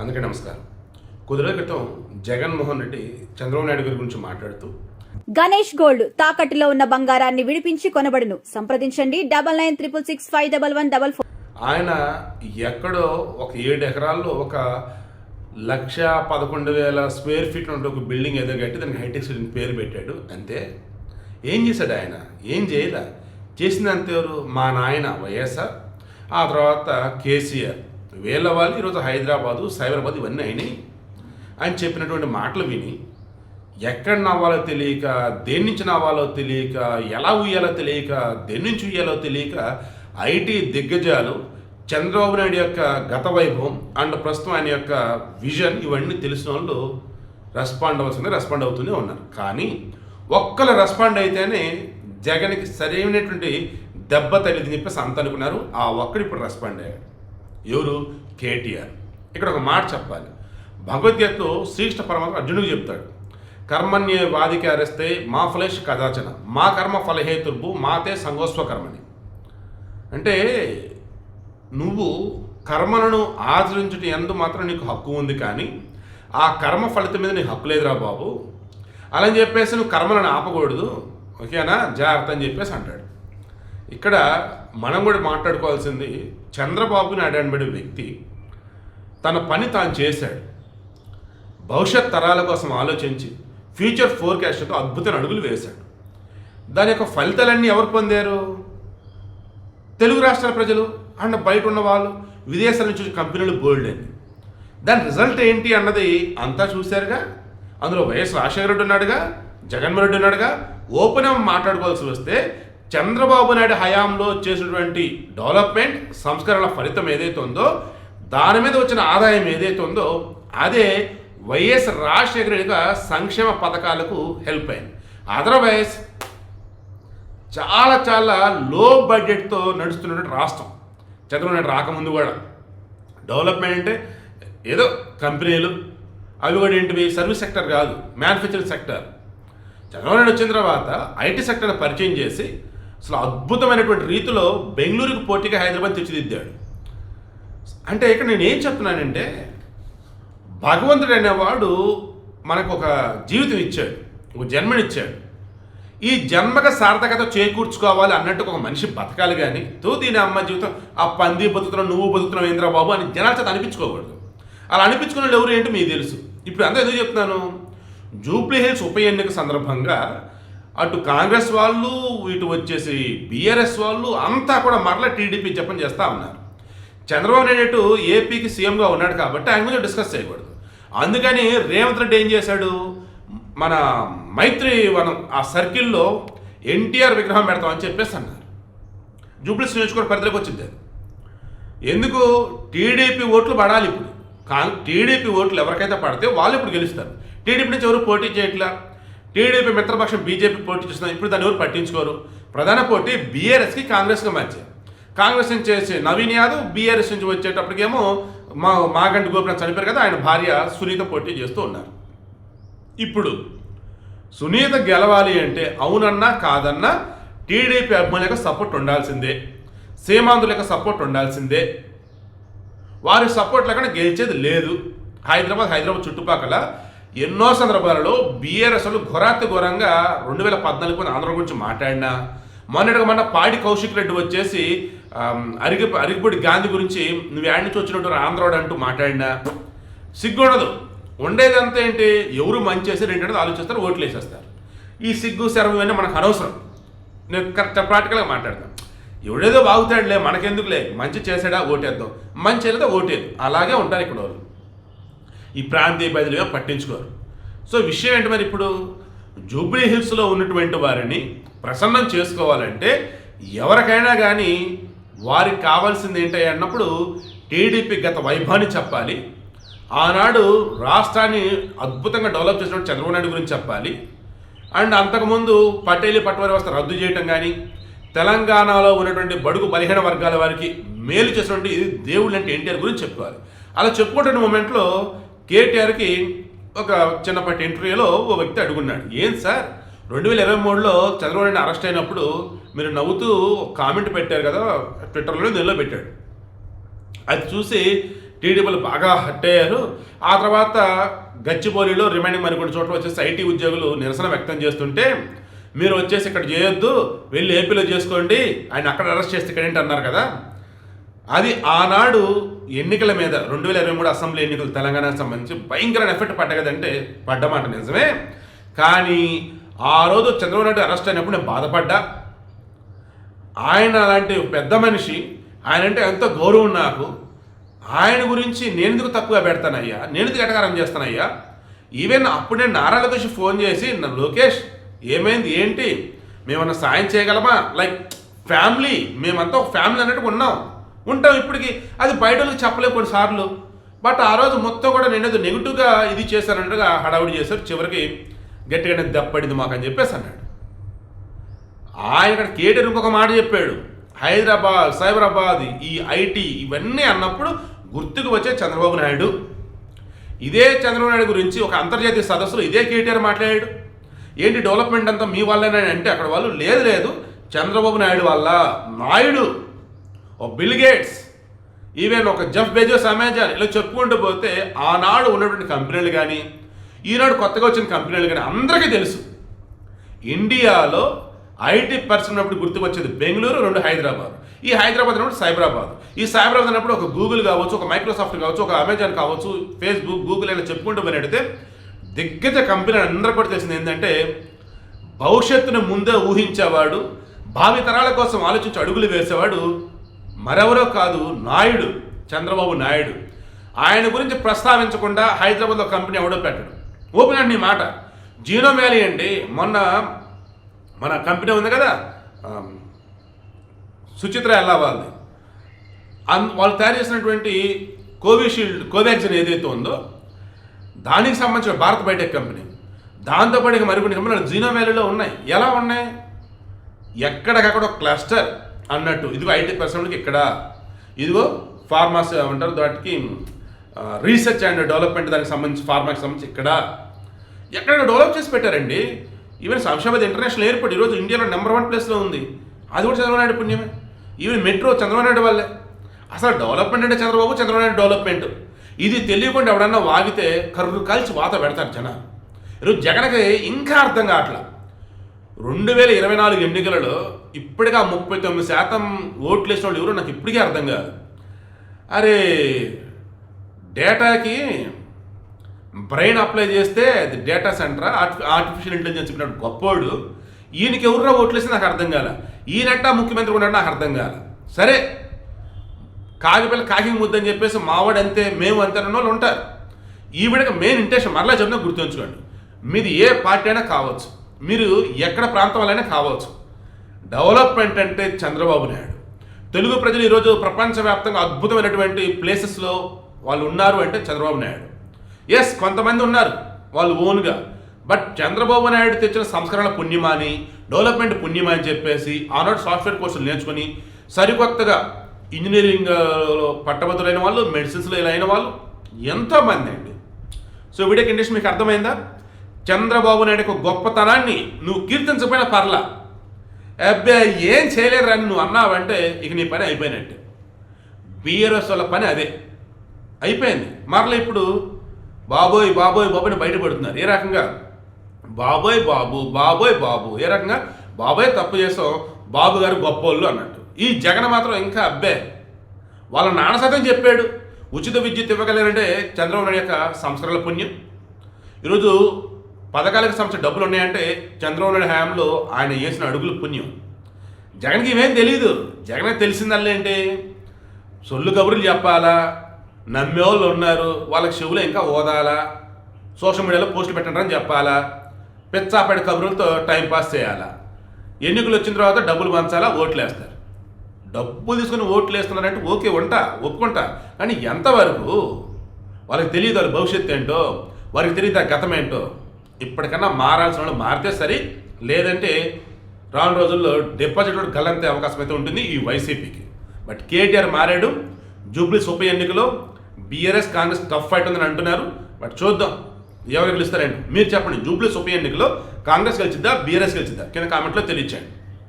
అందుకే నమస్కారం. కొద్ది రోజుల క్రితం జగన్మోహన్ రెడ్డి చంద్రబాబు నాయుడు గారి గురించి మాట్లాడుతూ గణేష్ గోల్డ్ తాకట్టులో ఉన్న బంగారాన్ని విడిపించి కొనబడును. సంప్రదించండి double nine triple six five double one double four. ఆయన ఎక్కడో ఒక ఏడు ఎకరాల్లో ఒక లక్ష పదకొండు వేల స్క్వేర్ ఫీట్ ఉంటే ఒక బిల్డింగ్ ఏదో కట్టి దానికి హైటెక్ సిటీ పేరు పెట్టాడు. అంతే. ఏం చేశాడు ఆయన? ఏం చేయలే? ఎవరు? మా నాయన వైఎస్ఆర్. ఆ తర్వాత కేసీఆర్. వేళ్ళ వాళ్ళు ఈరోజు హైదరాబాదు సైబరాబాద్ ఇవన్నీ అయినాయి. ఆయన చెప్పినటువంటి మాటలు విని ఎక్కడ నవ్వాలో తెలియక దేని నుంచి నవ్వాలో తెలియక ఎలా ఉయ్యాలో తెలియక దేని నుంచి ఉయ్యాలో తెలియక ఐటీ దిగ్గజాలు చంద్రబాబు నాయుడు యొక్క గత వైభవం అండ్ ప్రస్తుతం ఆయన యొక్క విజన్ ఇవన్నీ తెలిసిన వాళ్ళు రెస్పాండ్ అవ్వాల్సిందే రెస్పాండ్ అవుతూనే ఉన్నారు. కానీ ఒక్కరు రెస్పాండ్ అయితేనే జగన్కి సరైనటువంటి దెబ్బ తగిలిందని చెప్పేసి అంత అనుకున్నారు. ఆ ఒక్కడు ఇప్పుడు రెస్పాండ్ అయ్యాడు. ఎవరు? కేటీఆర్. ఇక్కడ ఒక మాట చెప్పాలి. భగవద్గీతలో శ్రీకృష్ణ పరమాత్మ అర్జునుడికి చెప్తాడు. కర్మణ్య వాదికి మా ఫలేష్ కదాచన మా కర్మ ఫలహేతుర్భు మాతే సంగోస్వ కర్మని. అంటే నువ్వు కర్మలను ఆచరించుట ఎందు మాత్రం నీకు హక్కు ఉంది కానీ ఆ కర్మ ఫలితం మీద నీకు హక్కు లేదురా బాబు. అలా అని చెప్పేసి నువ్వు కర్మలను ఆపకూడదు. ఓకేనా? జాగ్రత్త అని చెప్పేసి అంటాడు. ఇక్కడ మనం కూడా మాట్లాడుకోవాల్సింది చంద్రబాబు నాయుడు అనబడే వ్యక్తి తన పని తాను చేశాడు. భవిష్యత్ తరాల కోసం ఆలోచించి ఫ్యూచర్ ఫోర్కాస్ట్తో అద్భుతమైన అడుగులు వేశాడు. దాని యొక్క ఫలితాలన్నీ ఎవరు పొందారు? తెలుగు రాష్ట్రాల ప్రజలు అండ్ బయట ఉన్న వాళ్ళు విదేశాల నుంచి కంపెనీలు బోల్డ్ అండి దాని రిజల్ట్ ఏంటి అన్నది అంతా చూశారుగా. అందులో వైఎస్ రాజశేఖర రెడ్డి ఉన్నాడుగా జగన్మోహన్ రెడ్డి ఉన్నాడుగా. ఓపెన్ మాట్లాడుకోవాల్సి వస్తే చంద్రబాబు నాయుడు హయాంలో చేసినటువంటి డెవలప్మెంట్ సంస్కరణల ఫలితం ఏదైతే ఉందో దాని మీద వచ్చిన ఆదాయం ఏదైతే ఉందో అదే వైఎస్ రాజశేఖర రెడ్డిగా సంక్షేమ పథకాలకు హెల్ప్ అయింది. అదర్వైజ్ చాలా చాలా లో బడ్జెట్తో నడుస్తున్నటువంటి రాష్ట్రం. చంద్రబాబు నాయుడు రాకముందు కూడా డెవలప్మెంట్ అంటే ఏదో కంపెనీలు అవి కూడా ఏంటివి? సర్వీస్ సెక్టర్ కాదు మ్యానుఫ్యాక్చరింగ్ సెక్టర్ చంద్రబాబు నాయుడు వచ్చిన తర్వాత ఐటీ సెక్టర్ని పరిచయం చేసి అసలు అద్భుతమైనటువంటి రీతిలో బెంగళూరుకు పోటీగా హైదరాబాద్ తీర్చిదిద్దాడు. అంటే ఇక్కడ నేను ఏం చెప్తున్నానంటే భగవంతుడు అనేవాడు మనకు ఒక జీవితం ఇచ్చాడు ఒక జన్మనిచ్చాడు ఈ జన్మక సార్థకత చేకూర్చుకోవాలి అన్నట్టు ఒక మనిషి బతకాలి కానీ తో దీని అమ్మ జీవితం ఆ పంది బతుకుతున్నావు నువ్వు బతుకుతున్నావు ఏంద్రా బాబు అని జనాల చేత అనిపించుకోకూడదు. అలా అనిపించుకున్న వాళ్ళు ఎవరు ఏంటి మీకు తెలుసు. ఇప్పుడు అంతా ఎందుకు చెప్తున్నాను? జూబ్లీ హిల్స్ ఉప ఎన్నిక సందర్భంగా అటు కాంగ్రెస్ వాళ్ళు ఇటు వచ్చేసి బీఆర్ఎస్ వాళ్ళు అంతా కూడా మరలా టీడీపీ చెప్పని చేస్తూ ఉన్నారు. చంద్రబాబు నాయుడు ఏపీకి సీఎంగా ఉన్నాడు కాబట్టి ఆయన మీద డిస్కస్ చేయకూడదు. అందుకని రేవంత్ రెడ్డి ఏం చేశాడు? మన మైత్రి వనం ఆ సర్కిల్లో ఎన్టీఆర్ విగ్రహం పెడతామని చెప్పేసి అన్నారు. జూబ్లీస్ నియోజకవర్గ పరిధిలోకి వచ్చింది అది. ఎందుకు? టీడీపీ ఓట్లు పడాలి ఇప్పుడు. కా టీడీపీ ఓట్లు ఎవరికైతే పడితే వాళ్ళు ఇప్పుడు గెలుస్తారు. టీడీపీ నుంచి ఎవరు పోటీ చేయట్లా? టీడీపీ మిత్రపక్షం బీజేపీ పోటీ చేస్తున్నారు ఇప్పుడు దాన్ని ఎవరు పట్టించుకోరు? ప్రధాన పోటీ బీఆర్ఎస్కి కాంగ్రెస్కి మధ్య. కాంగ్రెస్ నుంచి వచ్చే నవీన్ యాదవ్ బీఆర్ఎస్ నుంచి వచ్చేటప్పటికేమో మా మాగంటి గోపినాథ్ చనిపోయారు కదా ఆయన భార్య సునీత పోటీ చేస్తూ ఉన్నారు. ఇప్పుడు సునీత గెలవాలి అంటే అవునన్నా కాదన్నా టీడీపీ అభిమానుల యొక్క సపోర్ట్ ఉండాల్సిందే. సీమాంధ్రుల యొక్క సపోర్ట్ ఉండాల్సిందే. వారి సపోర్ట్ లేకుండా గెలిచేది లేదు. హైదరాబాద్ హైదరాబాద్ చుట్టుపక్కల ఎన్నో సందర్భాలలో బీఆర్ఎస్ అసలు ఘోరాతి ఘోరంగా రెండు వేల పద్నాలుగు మంది ఆంధ్ర గురించి మాట్లాడినా మొన్నటిగా మన పాడి కౌశిక్ రెడ్డి వచ్చేసి అరిగి అరిగిపూడి గాంధీ గురించి నువ్వు యాడ్ నుంచి వచ్చినట్టు ఆంధ్రోడు అంటూ మాట్లాడినా. సిగ్గు ఉండదు ఉండేదంతా ఏంటి? ఎవరు మంచి చేసి ఏంటంటే ఆలోచిస్తారు ఓట్లు వేసేస్తారు ఈ సిగ్గు శరం ఇవన్నీ మనకు అనవసరం. నేను కరెక్ట్ ప్రాక్టికల్గా మాట్లాడతాను. ఎవడేదో బాగుతాడులే మనకెందుకులే? మంచి చేసాడా ఓటేద్దాం. మంచి చేయలేదా? ఓటేది అలాగే ఉంటారు ఇక్కడ వాళ్ళు. ఈ ప్రాంతీయ బదిలీగా పట్టించుకోరు. సో విషయం ఏంటి మరి ఇప్పుడు? జూబ్లీ హిల్స్లో ఉన్నటువంటి వారిని ప్రసన్నం చేసుకోవాలంటే ఎవరికైనా కానీ వారికి కావాల్సింది ఏంటి అన్నప్పుడు టీడీపీ గత వైభవాన్ని చెప్పాలి. ఆనాడు రాష్ట్రాన్ని అద్భుతంగా డెవలప్ చేసిన చంద్రబాబు నాయుడు గురించి చెప్పాలి. అండ్ అంతకుముందు పటేలి పట్టువారి వ్యవస్థ రద్దు చేయటం కానీ తెలంగాణలో ఉన్నటువంటి బడుగు బలహీన వర్గాల వారికి మేలు చేసినటువంటి దేవుళ్ళు అంటే ఎన్టీఆర్ గురించి చెప్పుకోవాలి. అలా చెప్పుకుంటున్న మూమెంట్లో కేటీఆర్కి ఒక చిన్నపాటి ఇంటర్వ్యూలో ఓ వ్యక్తి అడుగున్నాడు. ఏం సార్? రెండు వేల ఇరవై మూడులో చంద్రబాబు నాయుడు అరెస్ట్ అయినప్పుడు మీరు నవ్వుతూ కామెంట్ పెట్టారు కదా ట్విట్టర్లో నిల్లో పెట్టాడు. అది చూసి టీడీపీలు బాగా హట్ అయ్యారు. ఆ తర్వాత గచ్చిబౌలిలో రిమైండింగ్ మరికొన్ని చోట్ల వచ్చేసి ఐటీ ఉద్యోగులు నిరసన వ్యక్తం చేస్తుంటే మీరు వచ్చేసి ఇక్కడ చేయొద్దు వెళ్ళి ఏపీలో చేసుకోండి ఆయన అక్కడ అరెస్ట్ చేస్తే ఇక్కడ ఏంటి? అన్నారు కదా. అది ఆనాడు ఎన్నికల మీద రెండు వేల ఇరవై మూడు అసెంబ్లీ ఎన్నికలు తెలంగాణకు సంబంధించి భయంకరమైన ఎఫెక్ట్ పడ్డగదంటే పడ్డమాట నిజమే. కానీ ఆ రోజు చంద్రబాబు నాయుడు అరెస్ట్ అయినప్పుడు నేను బాధపడ్డా. ఆయన అలాంటి పెద్ద మనిషి ఆయన అంటే ఎంతో గౌరవం నాకు. ఆయన గురించి నేను ఎందుకు తక్కువ పెడతానయ్యా? నేను ఎందుకు ఎటకారం చేస్తానయ్యా? ఈవెన్ అప్పుడు నేను నారా లోకేష్ ఫోన్ చేసి నా లోకేష్ ఏమైంది? ఏంటి? మేమన్నా సాయం చేయగలమా? లైక్ ఫ్యామిలీ మేమంతా ఒక ఫ్యామిలీ అన్నట్టు ఉన్నాం. ఉంటాం ఇప్పటికి. అది బయట వాళ్ళకి కొన్నిసార్లు. బట్ ఆ రోజు మొత్తం కూడా నేను నెగిటివ్గా ఇది చేశానంటగా హడావుడి చేశారు. చివరికి గట్టిగానే దెబ్బపడింది మాకు అని చెప్పేసి అన్నాడు. ఆయన ఇక్కడ కేటీఆర్ ఇంకొక మాట చెప్పాడు. హైదరాబాద్ సైబరాబాద్ ఈ ఐటీ ఇవన్నీ అన్నప్పుడు గుర్తుకు వచ్చే చంద్రబాబు నాయుడు. ఇదే చంద్రబాబు నాయుడు గురించి ఒక అంతర్జాతీయ సదస్సులో ఇదే కేటీఆర్ మాట్లాడాడు. ఏంటి డెవలప్మెంట్ అంతా మీ వల్లనే అంటే అక్కడ వాళ్ళు లేదు లేదు చంద్రబాబు నాయుడు వల్ల. నాయుడు ఒక బిల్ గేట్స్. ఈవెన్ ఒక జఫ్ బెజోస్ అమెజాన్ ఇలా చెప్పుకుంటూ పోతే ఆనాడు ఉన్నటువంటి కంపెనీలు కానీ ఈనాడు కొత్తగా వచ్చిన కంపెనీలు కానీ అందరికీ తెలుసు. ఇండియాలో ఐటీ పర్సన్ ఉన్నప్పుడు గుర్తుకొచ్చేది బెంగళూరు రెండు హైదరాబాద్. ఈ హైదరాబాద్ అన్నప్పుడు సైబరాబాద్. ఈ సైబరాబాద్ అన్నప్పుడు ఒక గూగుల్ కావచ్చు ఒక మైక్రోసాఫ్ట్ కావచ్చు ఒక అమెజాన్ కావచ్చు ఫేస్బుక్ గూగుల్ ఇలా చెప్పుకుంటూ పోయినట్టయితే దిగ్గజ కంపెనీ అందరూ కూడా తెలిసింది ఏంటంటే భవిష్యత్తును ముందే ఊహించేవాడు భావి తరాల కోసం ఆలోచించి అడుగులు వేసేవాడు మరెవరో కాదు నాయుడు చంద్రబాబు నాయుడు. ఆయన గురించి ప్రస్తావించకుండా హైదరాబాద్లో కంపెనీ ఎవడో పెట్టడు. ఓపెన్ అండి ఈ మాట. జీనో వ్యాలీ అండి. మొన్న మన కంపెనీ ఉంది కదా సుచిత్ర ఎల్లావాల్ది. అన్ వాళ్ళు తయారు చేసినటువంటి కోవిషీల్డ్ కోవాక్సిన్ ఏదైతే ఉందో దానికి సంబంధించిన భారత్ బయోటెక్ కంపెనీ. దాంతోపాటు ఇక మరికొన్ని కంపెనీలు జీనో వ్యాలీలో ఉన్నాయి. ఎలా ఉన్నాయి? ఎక్కడికక్కడ క్లస్టర్. అన్నట్టు. ఇదిగో ఐటీ పరిశ్రమలకి ఇక్కడ. ఇదిగో ఫార్మాస్ ఏమంటారు? వాటికి రీసెర్చ్ అండ్ డెవలప్మెంట్ దానికి సంబంధించి ఫార్మాకి సంబంధించి ఇక్కడ. ఎక్కడ డెవలప్ చేసి పెట్టారండి? ఈవెన్ శంషాబాద్ ఇంటర్నేషనల్ ఎయిర్పోర్ట్ ఈరోజు ఇండియాలో నెంబర్ వన్ ప్లేస్లో ఉంది. అది కూడా చంద్రబాబు నాయుడు పుణ్యమే. ఈవెన్ మెట్రో చంద్రబాబు నాయుడు వల్లే. అసలు డెవలప్మెంట్ అంటే చంద్రబాబు చంద్రబాబు నాయుడు డెవలప్మెంట్ ఇది తెలియకుండా ఎవడన్నా వాగితే కర్రు కాల్చి వాత పెడతారు జన ఈరోజు జగన్కి ఇంకా అర్థం కావట్లా. రెండు వేల ఇరవై నాలుగు ఎన్నికలలో ఇప్పటిగా ముప్పై తొమ్మిది శాతం ఓట్లు వేసిన వాళ్ళు ఎవరో నాకు ఇప్పటికీ అర్థం కాదు. అరే డేటాకి బ్రెయిన్ అప్లై చేస్తే అది డేటా సెంటర్? ఆర్టిఫిషియల్ ఇంటెలిజెన్స్ చెప్పినట్టు గొప్పోడు. ఈయనకి ఎవరో ఓట్లు వేస్తే నాకు అర్థం కాల. ఈయనట్టా ముఖ్యమంత్రి ఉన్నాడు నాకు అర్థం కాల. సరే కాగిపిల్ల కాకి ముద్దని చెప్పేసి మావాడు అంతే మేము అంతే అన్న వాళ్ళు ఉంటారు. ఈవిడకి మెయిన్ ఇంటెన్షన్ మరలా చెప్పిన గుర్తుంచుకోండి. మీది ఏ పార్టీ అయినా కావచ్చు. మీరు ఎక్కడ ప్రాంతం వాళ్ళైనా కావచ్చు. డెవలప్మెంట్ అంటే చంద్రబాబు నాయుడు. తెలుగు ప్రజలు ఈరోజు ప్రపంచవ్యాప్తంగా అద్భుతమైనటువంటి ప్లేసెస్లో వాళ్ళు ఉన్నారు అంటే చంద్రబాబు నాయుడు. ఎస్ కొంతమంది ఉన్నారు వాళ్ళు ఓన్గా. బట్ చంద్రబాబు నాయుడు తెచ్చిన సంస్కరణల పుణ్యమాని డెవలప్మెంట్ పుణ్యమా అని చెప్పేసి ఆనాడు సాఫ్ట్వేర్ కోర్సులు నేర్చుకొని సరికొత్తగా ఇంజనీరింగ్లో పట్టభద్రులైన వాళ్ళు మెడిసిన్స్లో ఇలా అయిన వాళ్ళు ఎంతోమంది అండి. సో వీడియో కండిషన్ మీకు అర్థమైందా? చంద్రబాబు నాయుడు యొక్క గొప్పతనాన్ని నువ్వు కీర్తించకపోయినా పర్లా. అబ్బాయి ఏం చేయలేరు అని నువ్వు అన్నావంటే ఇక నీ పని అయిపోయినట్టే. బీఆర్ఎస్ వాళ్ళ పని అదే. అయిపోయింది. మరలా ఇప్పుడు బాబోయ్ బాబోయ్ బాబోని బయటపడుతున్నారు ఏ రకంగా? బాబోయ్ బాబు బాబోయ్ బాబు. ఏ రకంగా? బాబోయ్ తప్పు చేసాం బాబు గారు గొప్పోళ్ళు అన్నట్టు. ఈ జగన్ మాత్రం ఇంకా అబ్బే. వాళ్ళ నాన్న సతం చెప్పాడు. ఉచిత విద్యుత్ ఇవ్వగలరంటే చంద్రబాబు నాయుడు యొక్క సంస్కరణల పుణ్యం. ఈరోజు పథకాలకు సంబంధించిన డబ్బులు ఉన్నాయంటే చంద్రబాబు నాయుడు హయాంలో ఆయన చేసిన అడుగులు పుణ్యం. జగన్కి ఇవేం తెలియదు జగన్ తెలిసిందల్లా ఏంటి? సొల్లు కబుర్లు చెప్పాలా? నమ్మేవాళ్ళు ఉన్నారు. వాళ్ళకి చెవులు ఇంకా ఓదాలా సోషల్ మీడియాలో పోస్టులు పెట్టండి అని చెప్పాలా? పిచ్చాపడి కబుర్లతో టైం పాస్ చేయాలా? ఎన్నికలు వచ్చిన తర్వాత డబ్బులు పంచాలా? ఓట్లు వేస్తారు. డబ్బులు తీసుకుని ఓట్లు వేస్తున్నారంటే ఓకే ఉంటా ఒప్పుకుంటా. కానీ ఎంతవరకు? వాళ్ళకి తెలియదు వాళ్ళ భవిష్యత్తు ఏంటో? వారికి తెలియదు ఆ గతం ఏంటో? ఇప్పటికన్నా మారాల్సిన వాళ్ళు మారితే సరి లేదంటే రాను రోజుల్లో డిపాజిట్ కూడా గల్లంతే అవకాశం అయితే ఉంటుంది ఈ వైసీపీకి. బట్ కేటీఆర్ మారాడు జూబ్లీస్ ఉప ఎన్నికలో బీఆర్ఎస్ కాంగ్రెస్ టఫ్ ఫైట్ ఉందని అంటున్నారు. బట్ చూద్దాం ఎవరు గెలుస్తారండి? మీరు చెప్పండి జూబ్లీస్ ఉప ఎన్నికలో కాంగ్రెస్ గెలిచిద్దా బీఆర్ఎస్ గెలిచిద్దా? కింద కామెంట్లో తెలియచేయండి.